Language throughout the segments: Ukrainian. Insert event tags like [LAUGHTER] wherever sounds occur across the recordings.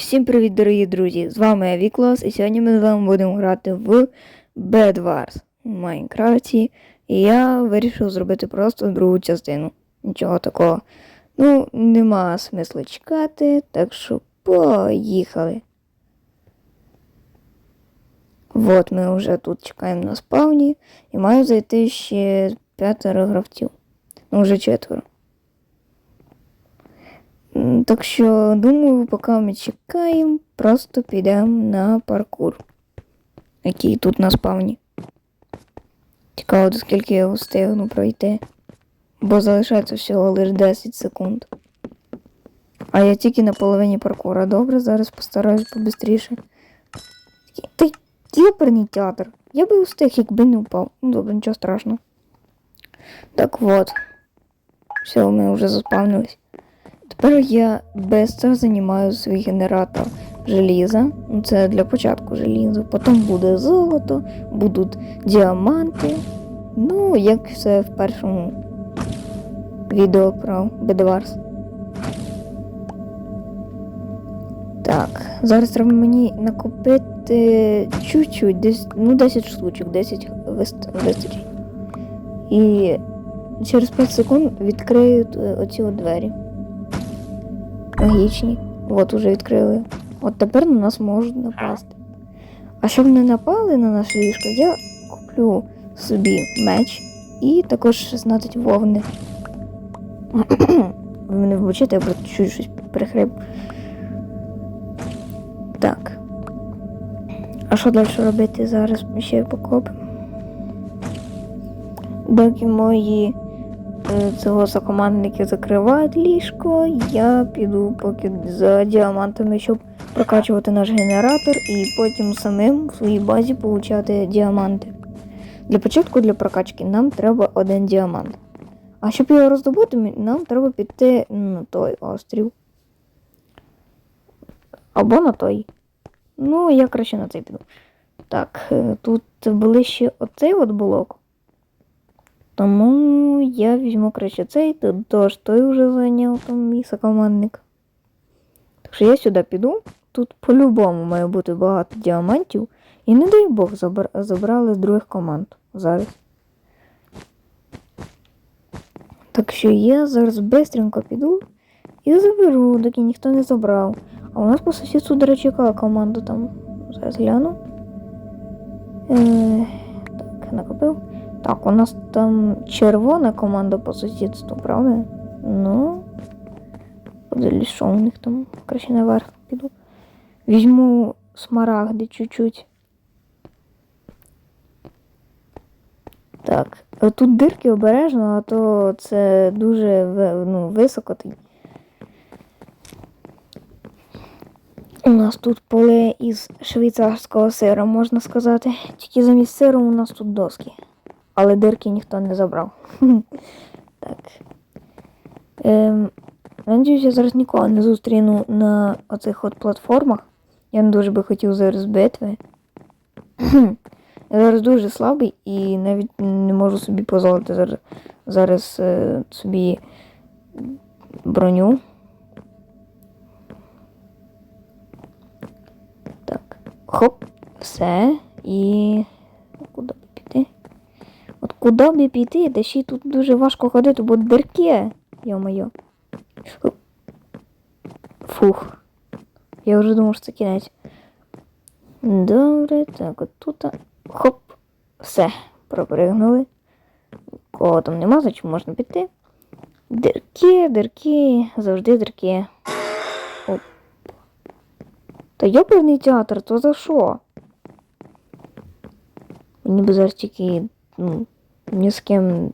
всім привіт, дорогі друзі! З вами я Віклас, і сьогодні ми з вами будемо грати в Bed Wars в Майнкрафті. І я вирішив зробити просто другу частину. Нічого такого. Ну, нема смислу чекати, так що поїхали. Вот, ми вже тут чекаємо на спавні і маю зайти ще п'ятеро гравців. Ну, вже четверо. Так що, думаю, поки ми чекаємо, просто підемо на паркур, який тут на спавні. Цікаво, до скільки я встигну пройти. Бо залишається всього лише 10 секунд. А я тільки на половині паркура. Добре, зараз постараюсь побистріше. Та й ёперний театр. Я би встиг, якби не впав. Ну добре, нічого страшного. Так вот. Все, ми вже заспавнились. Тепер я швидко займаю свій генератор желіза. Ну, Це для початку желіза. Потім буде золото, будуть діаманти. Ну, як все в першому відео про Бедварс. Так, зараз треба мені накопити чуть-чуть, десь, ну 10 штучок, 10 вистачить. І через 5 секунд відкриють е, оці двері. Магічні. От уже відкрили. От тепер на нас можуть напасти. А щоб не напали на наше ліжко, я куплю собі меч і також 16 вовни. Ви мене вибачите, я просто чуть щось прихрип. Так. А що далі робити зараз? Ми ще покопимо. Доки мої цього закомандники закривають ліжко, я піду поки за діамантами, щоб прокачувати наш генератор і потім самим в своїй базі получати діаманти. Для початку для прокачки нам треба один діамант. А щоб його роздобути, нам треба піти на той острів. Або на той. Ну, я краще на цей піду. Так, е, тут ближче оцей от блок. Тому я візьму краще цей, тут тож той вже зайняв там мій сокомандник. Так що я сюди піду. Тут по-любому має бути багато діамантів. І не дай Бог забр- забрали з других команд зараз. Так що я зараз бистренько піду і заберу, доки ніхто не забрав. А у нас по сусідству, до речі, яка команда там? Зараз гляну. Е, так, накопив. Так, у нас там червона команда по сусідству, правда? Ну. Подивлюсь, що у них там краще наверх піду. Візьму смарагди чуть-чуть. Так, тут дирки обережно, а то це дуже ну, високо. У нас тут поле із швейцарського сира, можна сказати. Тільки замість сиру у нас тут доски. Але дирки ніхто не забрав. [LAUGHS] так. Ем, надіюсь, я зараз нікого не зустріну на оцих от платформах. Я не дуже би хотів зараз битви. [CLEARS THROAT] я зараз дуже слабий і навіть не можу собі дозволити зараз, зараз е, собі броню. Так, хоп, все. І куди? От куди б піти? Та ще й тут дуже важко ходити, бо дирки. Йо-моє. Фух. Я вже думав, що це кінець. Добре, так, от тут. Хоп. Все, пропригнули. Кого там нема, значить можна піти. Дирки, дирки, завжди дирки. Оп. Та йоперний театр, то за що? Мені б зараз тільки ну, ні з ким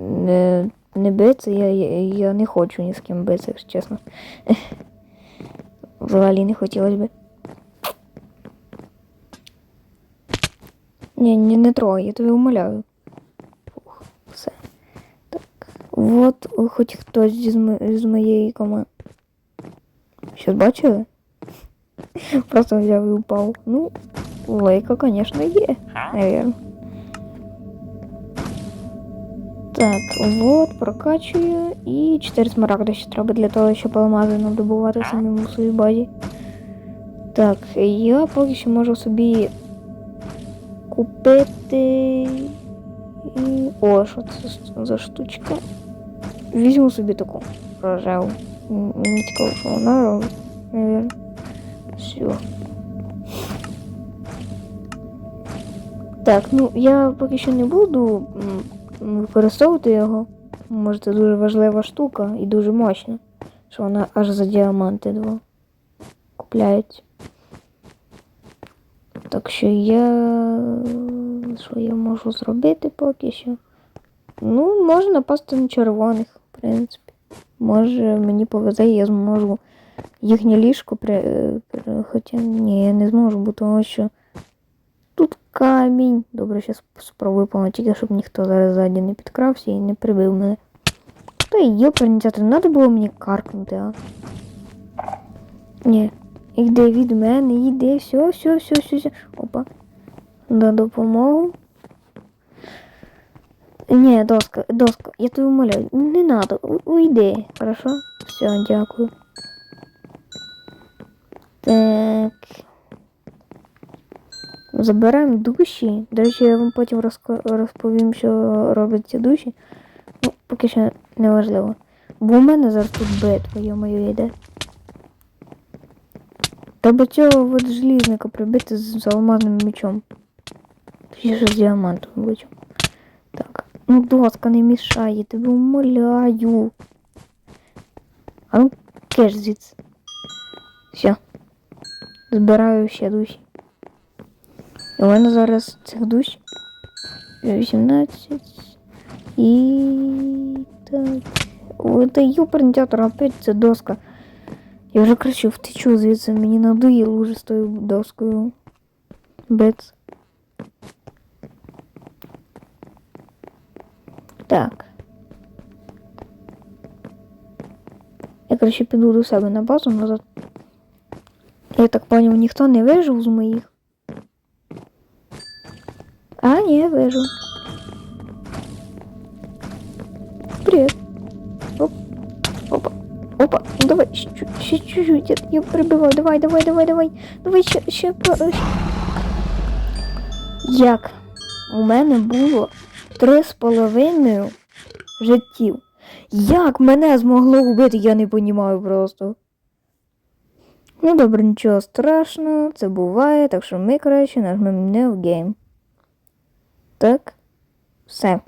не, не битися, я, я, я не хочу ні з ким битися, якщо чесно. [LAUGHS] Взагалі не хотілося би. Ні, ні, не трогай, я тобі умоляю. Фух, все. Так. От хоч хтось з, мо- з моєї команди. Щось бачили? [LAUGHS] Просто взяв і упав. Ну, лейка, звісно, є, наверное. Так, от, прокачую. І 4 смарагди ще треба для того, щоб алмази надобувати самим у своїй базі. Так, я поки що можу собі купити. і- О, що це за штучка? Візьму собі таку рожеву. Мені цікаво, що вона робить. Все. Так, ну я поки що не буду використовувати його. Може, це дуже важлива штука і дуже мощна, що вона аж за діаманти два купляється. Так що я. Що я можу зробити поки що? Ну, можна напасти на червоних, в принципі. Може, мені повезе, я зможу їхнє ліжко при... е, Хоча ні, я не зможу, бо тому що тут камінь. Добре, зараз спробую помочити, щоб ніхто зараз ззаді не підкрався і не прибив мене. Та йопер, не треба було мені каркнути, а. Ні. Іде від мене, іде, все, все, все, все, все. Опа. На допомогу. Ні, доска, доска, я тебе умоляю, не надо, уйди, хорошо? Все, дякую. Так. Забираємо душі. До речі, я вам потім розповім, що роблять ці душі. Ну, поки що не важливо. Бо у мене зараз тут битва, йо-моє, йде. Треба цього от желізника прибити з, з алмазним мечом. Чи з діамантовим мечом. Так. Ну, доска не мішає, тебе умоляю. А ну, кеш звідси. Все. Збираю ще душі. І у мене зараз цих душ 18. І так. Ой, та юпернтятор, опять ця доска. Я вже краще втечу звідси, мені надоїло вже з тою доскою. Бец. Так. Я краще піду до себе на базу назад. Я так поняв, ніхто не вижив з моїх. А, ні, вижу. Привіт. Оп. Опа. Опа. Давай, ще, чуть- ще чуть-чуть. Я, я прибиваю. Давай, давай, давай, давай. Давай ще, ще. Як? У мене було три з половиною життів. Як мене змогло вбити, я не понімаю просто. Ну добре, нічого страшного, це буває, так що ми, коротше, нажмемо не в гейм. Так. Все.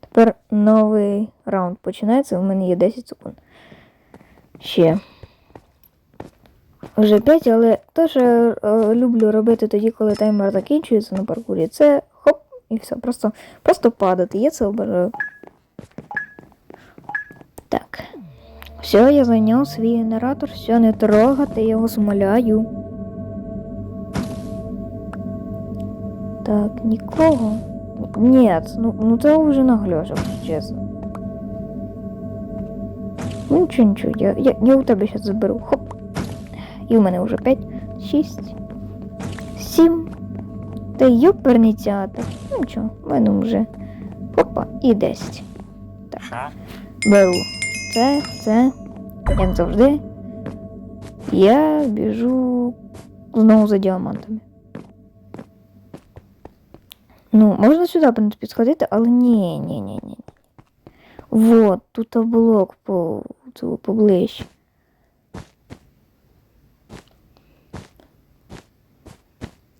Тепер новий раунд починається. У мене є 10 секунд. Ще. Вже 5, але те, що я е, люблю робити тоді, коли таймер закінчується на паркурі, це хоп, і все. Просто, просто падати. Я це обожаю. Так. Все, я зайняв свій генератор, все, не трогати, я вас умоляю. Так, нікого. Ні, ну, ну це вже нагльош, якщо чесно. Ну нічого, нічого, я, я, я у тебе зараз заберу. Хоп. І у мене вже 5, 6, 7. Та йоперний театр. Ну нічого, в мене вже. Опа, і 10. Так. Беру. Це, це, як завжди. Я біжу знову за діамантами. Ну, можна сюди, в принципі, сходити, але ні, ні, ні, ні. Вот, тут блок по, цього поближче.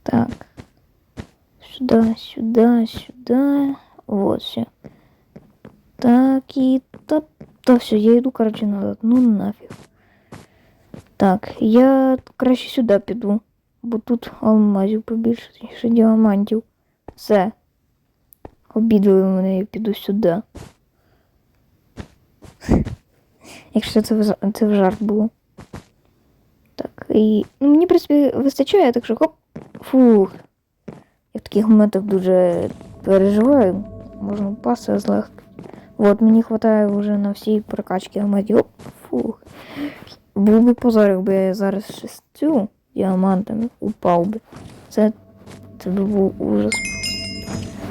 Так. Сюда, сюда, сюда. Вот все. Так, и та, та все, я йду, короче, назад. Ну нафіг. Так, я краще сюди піду. Бо тут алмазів побільше, ніж діамантів. Все. Обідали мене, я піду сюди. [LAUGHS] Якщо це, в це в жарт було. Так, і. Ну, мені, в принципі, вистачає, так що хоп. Фух. Я в таких моментах дуже переживаю. Можна впасти злегка. Вот, мені хватає вже на всі прокачки гамадів. Оп, фух. Був би позор, якби я зараз шестю діамантами упав би. Це, це був ужас.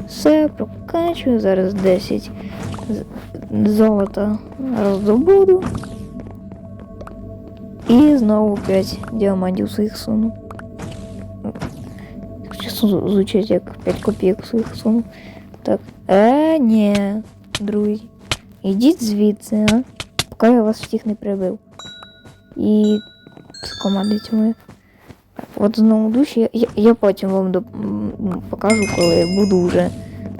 Все, прокачую. Зараз 10 з- золота роздобуду. І знову 5 діамантів своїх суну. Су- Звучить як 5 копійок своїх суму. Так. Е, ні, друзі. Ідіть звідси, а? Поки я вас всіх не прибив. І команди цьому. От знову душі, я, я, я потім вам доп- покажу, коли буду вже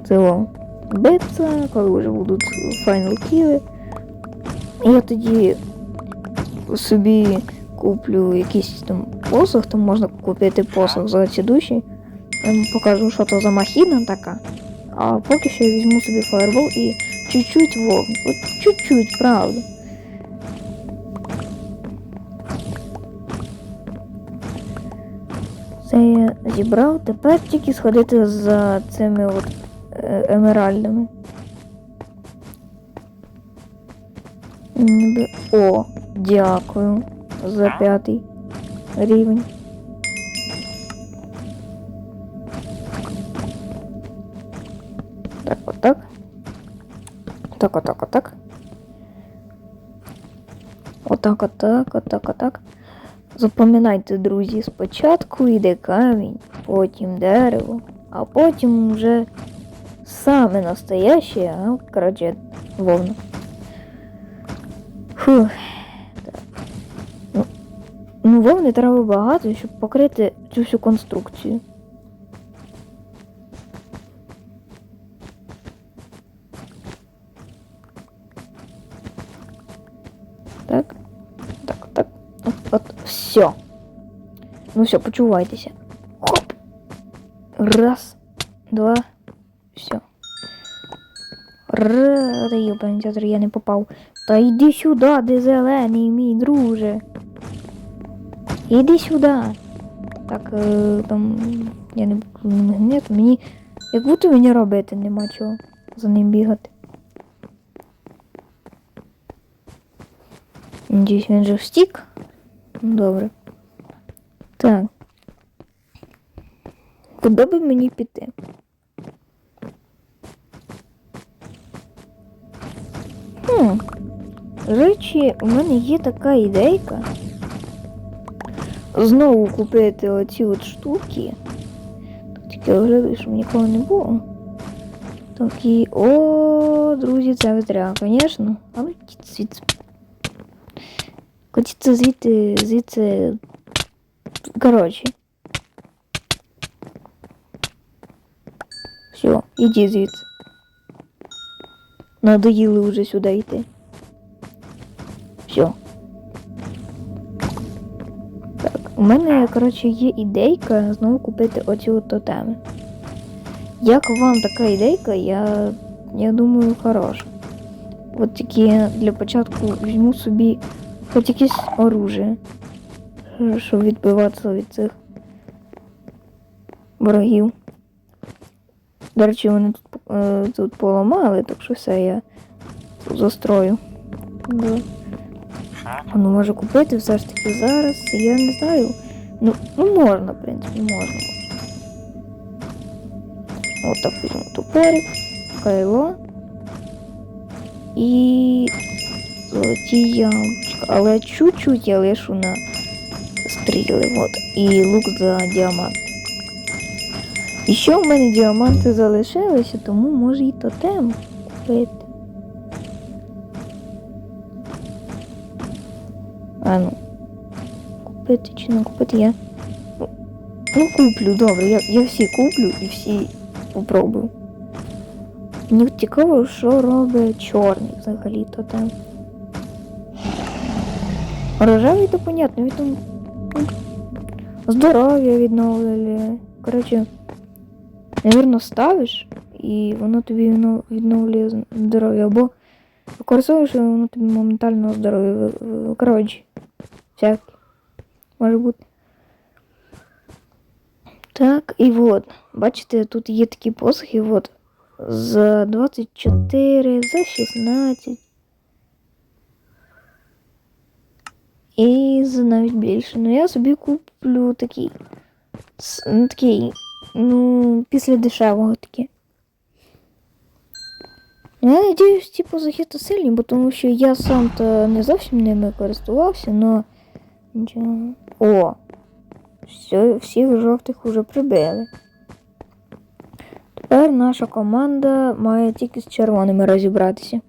цього битися, коли вже будуть файнал кіли. Я тоді собі куплю якийсь там посох, там можна купити посох за ці душі. Я вам покажу, що то за махіна така. А поки що я візьму собі фаербол і чуть-чуть вогню. От чуть-чуть, правда. Це я зібрав. Тепер тільки сходити за цими от е, емеральдами. О, дякую за п'ятий рівень. Так, отак. Так, отак, отак. Отак, отак, отак, отак. Запам'ятайте, друзі, спочатку йде камінь, потім дерево, а потім вже саме настояще, а коротше, вовна. Фух. Ну, ну, вовни треба багато, щоб покрити цю всю конструкцію. Все. Ну все, почувайтеся. Хоп. Раз, два, все. Ра, да ёбаний театр, я не попав. Та йди сюди, де зелений, мій друже. Іди сюди. Так, е, там. Я не магнет, мені. Як будто мені робити нема чого за ним бігати. Надіюсь, він же встік. Добре. Так. Куди би мені піти? Хм. Речі, у мене є така ідейка. Знову купити оці от штуки. Тільки огляду, щоб нікого не було. Такі. О, друзі, це витря, звісно. А ну йдіть звідси. Хотіться звідти, звідси. Коротше. Все, іди звідси. Надоїли вже сюди йти. Все. Так, у мене, коротше, є ідейка знову купити оці от тотеми. Як вам така ідейка, я, я думаю, хороша. От тільки для початку візьму собі хоч якесь оружие, щоб відбиватися від цих ворогів. До речі, вони тут, е, тут поламали, так що все я тут застрою. Да. Ну може купити все ж таки зараз. Я не знаю. Ну, ну можна, в принципі, можна. От так візьму топорик, кайло і золоті Але чуть-чуть я лишу на стріли. От. І лук за діамант. І ще в мене діаманти залишилися, тому може і тотем купити. А ну. Купити чи не купити я. Ну, куплю, добре, я, я всі куплю і всі попробую. Мені цікаво, що робить чорний взагалі то там. Рожевий то понятно, він там ну, здоров'я відновлює. Коротше, навірно, ставиш, і воно тобі відновлює здоров'я, або використовуєш, і воно тобі моментально здоров'я. Коротше, всяке. Може бути. Так, і от, бачите, тут є такі посохи, от, за 24, за 16. І навіть більше. Ну я собі куплю такий. Ну, такий, ну, після дешевого такі. Я надіюсь, ці позахисти сильні, бо тому що я сам то не зовсім ними користувався, но. О! Все, всіх жовтих уже прибили. Тепер наша команда має тільки з червоними розібратися.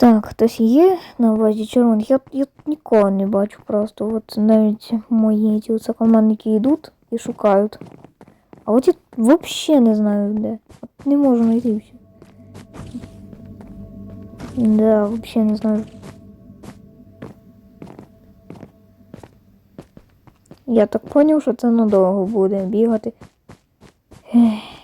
Так, хтось є на увазі червоних. Я, я нікого не бачу просто. От навіть мої ті оце командники йдуть і шукають. А от я взагалі не знаю де. От не можу знайти все. Да, взагалі не знаю. Я так поняв, що це надовго буде бігати. Ех.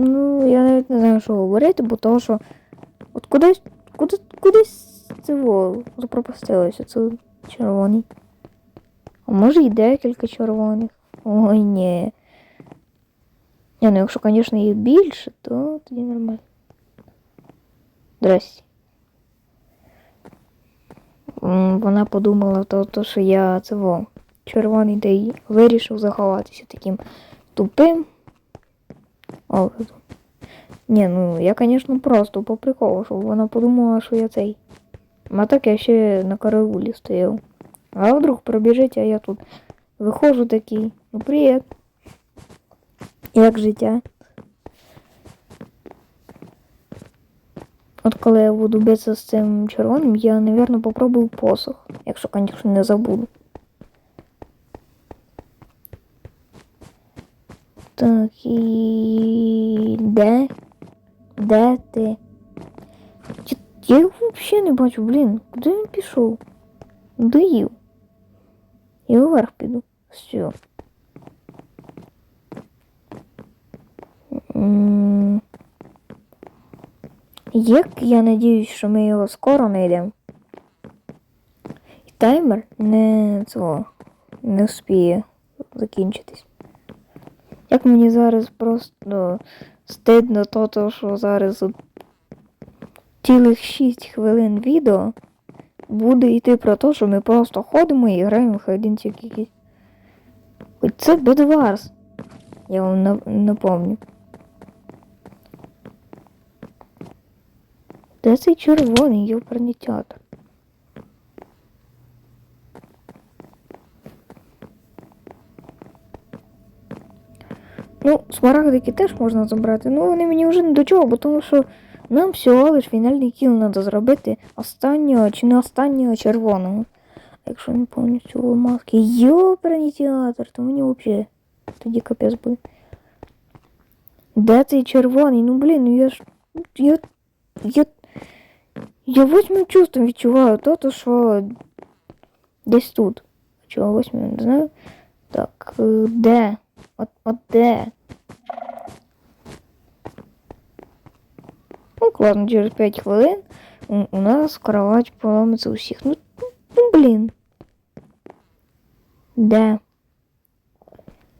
Ну, я навіть не знаю, що говорити, бо того, що от кудись, куди, кудись цього запропустилося, це червоний. А може і декілька червоних. Ой, ні. Ні, ну якщо, звісно, їх більше, то тоді нормально. Здрасте. Вона подумала, то, то що я цього червоний де й вирішив заховатися таким тупим. образом. Ні, ну я, звісно, просто по приколу, щоб вона подумала, що я цей. А так я ще на караулі стояв. А вдруг пробіжить, а я тут виходжу такий. Ну привіт. Як життя? От коли я буду битися з цим червоним, я, напевно, попробую посох, якщо, звісно, не забуду. Так, і де? Де ти? Я, я його взагалі не бачу, блін. Куди він пішов? Доїв. Я вверх піду. Все. Як я надіюсь, що ми його скоро знайдемо. І таймер не цього не вспіє закінчитись. Як мені зараз просто стидно то, що зараз цілих 6 хвилин відео буде йти про те, що ми просто ходимо і граємо в хайдінчик якийсь. Хоч це Бедварс. Я вам напомню. Де цей червоний йоперний театр? Ну, смарагдики теж можна забрати, ну вони мені вже не до чого, бо тому що нам всього лиш фінальний кіл треба зробити останнього чи не останнього червоного. Якщо не повністю маски. Йоперний театр, то мені взагалі тоді капець буде. Де цей червоний? Ну блін, ну я ж. Я. Я. Я восьмим чувством відчуваю то, то що десь тут. Чого восьмим, не знаю. Так, е, де? От, от де? Ну, ладно, через 5 хвилин у, у нас кровать поламиться у всіх. Ну, ну, блін. Де?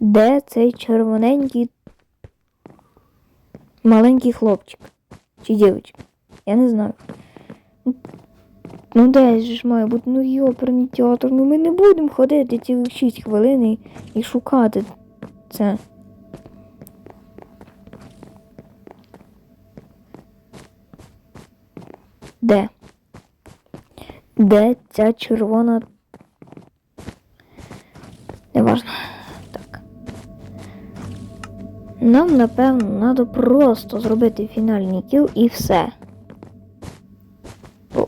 Де цей червоненький маленький хлопчик? Чи дівчинка? Я не знаю. Ну, де ж має бути, ну йоперний театр, ну ми не будемо ходити цілих 6 хвилин і шукати це. Де? Де ця червона? Неважно. Так. Нам, напевно, треба просто зробити фінальний кіл і все. О,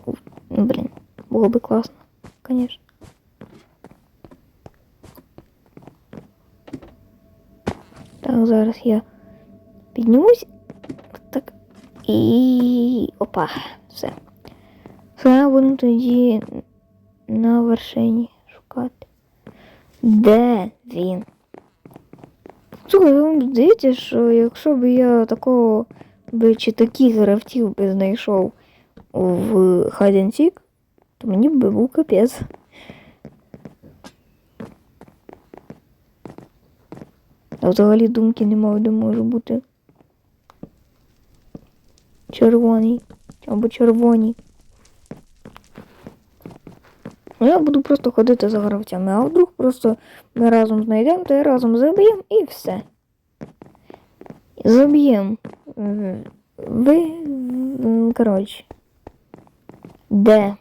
блін, було би класно, звісно. Так, зараз я піднімусь. Так. І. Опа, все. Все, будемо тоді на вершині шукати. Де він? Слухай, вам здається, що якщо б я такого би чи таких гравців би знайшов в Hide and Seek, то мені б був капець. Я взагалі думки немає, де може бути. Червоний. Або червоні. Ну, я буду просто ходити за гравцями, а вдруг просто ми разом знайдемо, то я разом заб'ємо і все. Заб'ємо. Ви. коротше. Де?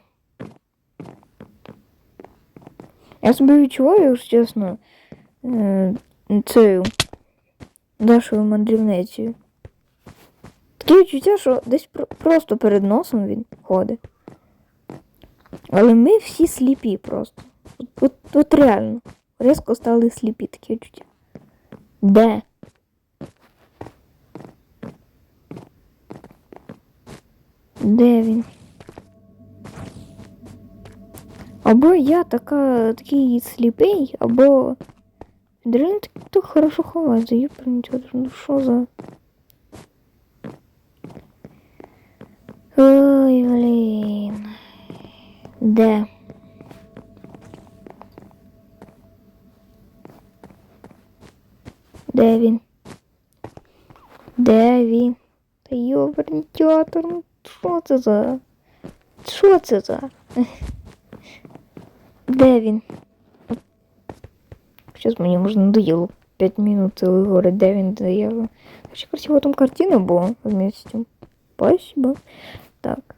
Я собі відчуваю, якщо чесно. Е, цією Дашою мандрівницею. Таке відчуття, що десь про- просто перед носом він ходить. Але ми всі сліпі просто. От, от, от реально. Різко стали сліпі такі відчуття. Де? Де він? Або я така, такий сліпий, або він реально так, хорошо ховається. Я нічого, ну що за. Ой, блін. Де? Де він? Де він? Та ну що це за? Що це за? [LAUGHS] Де? Сейчас мені може надоело 5 минут де він, де я. Вообще красиво там картина була вместе. Спасибо. Так.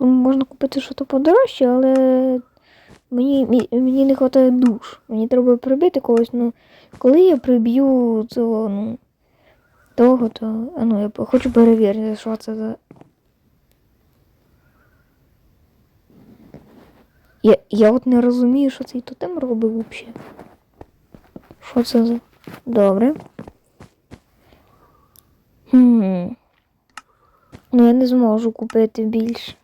Ну, Можна купити щось подорожче, але мені, мені не вистачає душ. Мені треба прибити когось. Ну, коли я приб'ю цього, ну, того, то. А ну, я хочу перевірити, що це за. Я, я от не розумію, що цей тотем робить взагалі. Що це за. Добре. Хм. Ну я не зможу купити більше.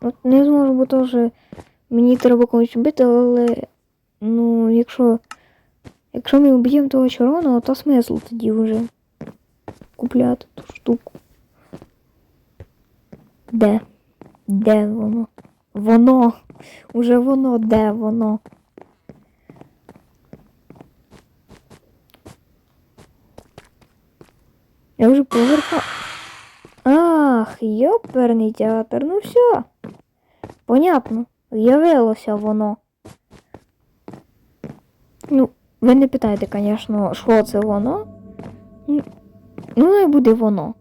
От не зможу, бо теж мені треба комусь бити, але ну, якщо. Якщо ми вб'ємо того червоного, то смисл тоді вже купляти ту штуку. Де? Де воно? Воно. Уже воно, де воно? Я вже поверха. Ах, йоперний театр, ну все. Понятно. З'явилося воно. Ну, ви не питайте, звісно, що це воно. Ну, Ну, не буде воно.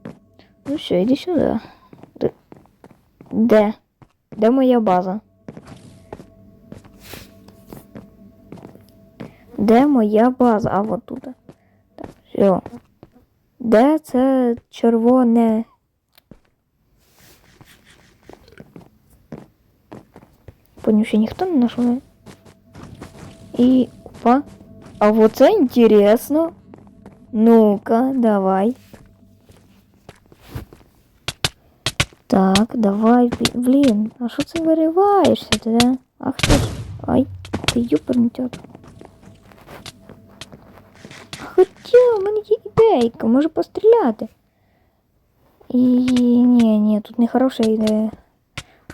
Ну все, іди сюди. Де? Де? Моя база? Де моя база? А от тут. Так, все. Де це червоне? Що ніхто не знайшов. І опа. А вот це інтересно. Ну-ка, давай. Так, давай, блі- блін, а що це вириваєшся ти, да? Ах ти ж. Ай, ти юперний тьот. Хоча, в мене є ідейка, може постріляти. І ні, ні, тут не хороша ідея.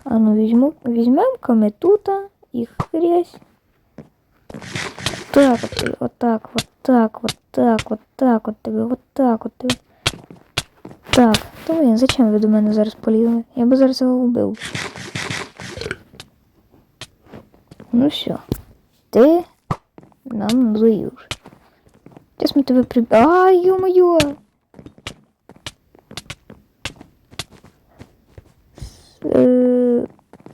А ну візьму, візьмемо кометута і хрясь. Так, от, вот так, вот так, вот так, вот так, от тебе, вот так, от тебе. Так, то блін, зачем ви до мене зараз полізли? Я би зараз його вбив. Ну все. Ти нам надоїв. Зараз ми тебе при... А, ё-моё! Э,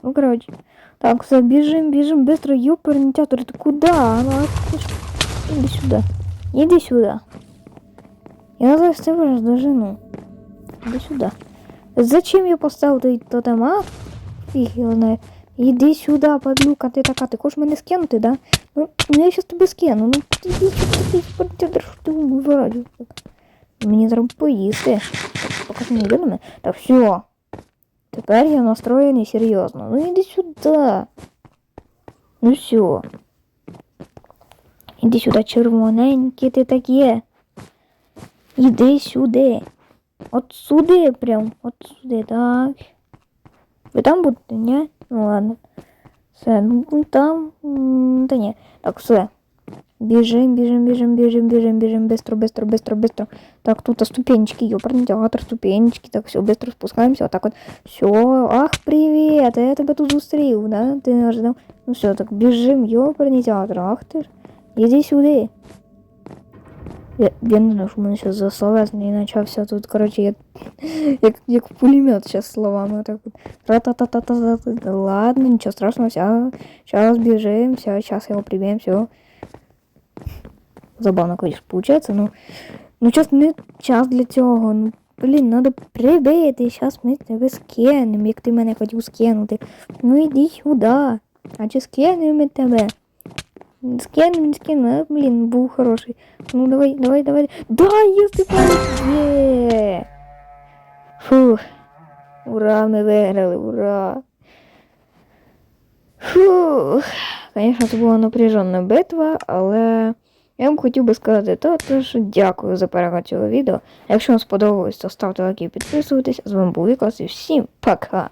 Ну, короче. Так, все, бежим, бежим, быстро, ёперный театр. Ты куда? Ну, а ты ж- Иди сюда. Иди сюда. Я зараз тебе раздожену. Иди сюда. Зачем я поставил той тотем, а? Фіг його знає. Іди сюди, падлюка, ти така, ти хочеш да? Ну, ну я щас тебе скину. Ну, ти іди сюди, ти ти вбиваєш? Мені треба поїсти. Так, покажи мені до мене. Так, все. Тепер я настроєний серйозно. Ну іди сюди. Ну все. Іди сюди, червоненький ти так є. Іди сюди. От сюди прям. От сюди, так. Ви там будете, ні? Ну ладно. Все, ну там. м, Та ні. Так, все. Біжим, біжим, біжим, біжим, біжим, біжим, быстро, быстро, быстро, быстро. Так, тут ступенечки, ёпарный театр, ступенечки. Так, все, быстро спускаемся. Вот так вот. Все. Ах, привет, я тебе тут зустрів, да? Ти не ожидав. Ну все, так, біжим, ёпарный театр. Ах ти ж. Іди сюди. Я, я не знаю, що мене зараз за словесний почався тут, коротше, як, як, як пулемет зараз словами. Так. Ра-та-та-та-та-та. Ладно, нічого страшного, все. Сейчас бежим, все, сейчас его прибьем, все. Забавно, конечно, получается, ну. Ну, час не час для цього. Ну, блін, надо прибити. Зараз ми тебе скинемо, як ти мене хотів скинути. Ну іди сюди. А чи скинемо ми тебе? Скинемо, не скинемо, а, блін, був хороший. Ну давай, давай, давай. Да, Степан! Є! Фух. Ура, ми виграли, ура! Фух. Звісно, це була напряжена битва, але я вам хотів би сказати то що дякую за перегляд цього відео. Якщо вам сподобалось, то ставте лайки і підписуйтесь. З вами був Вікас і всім пока!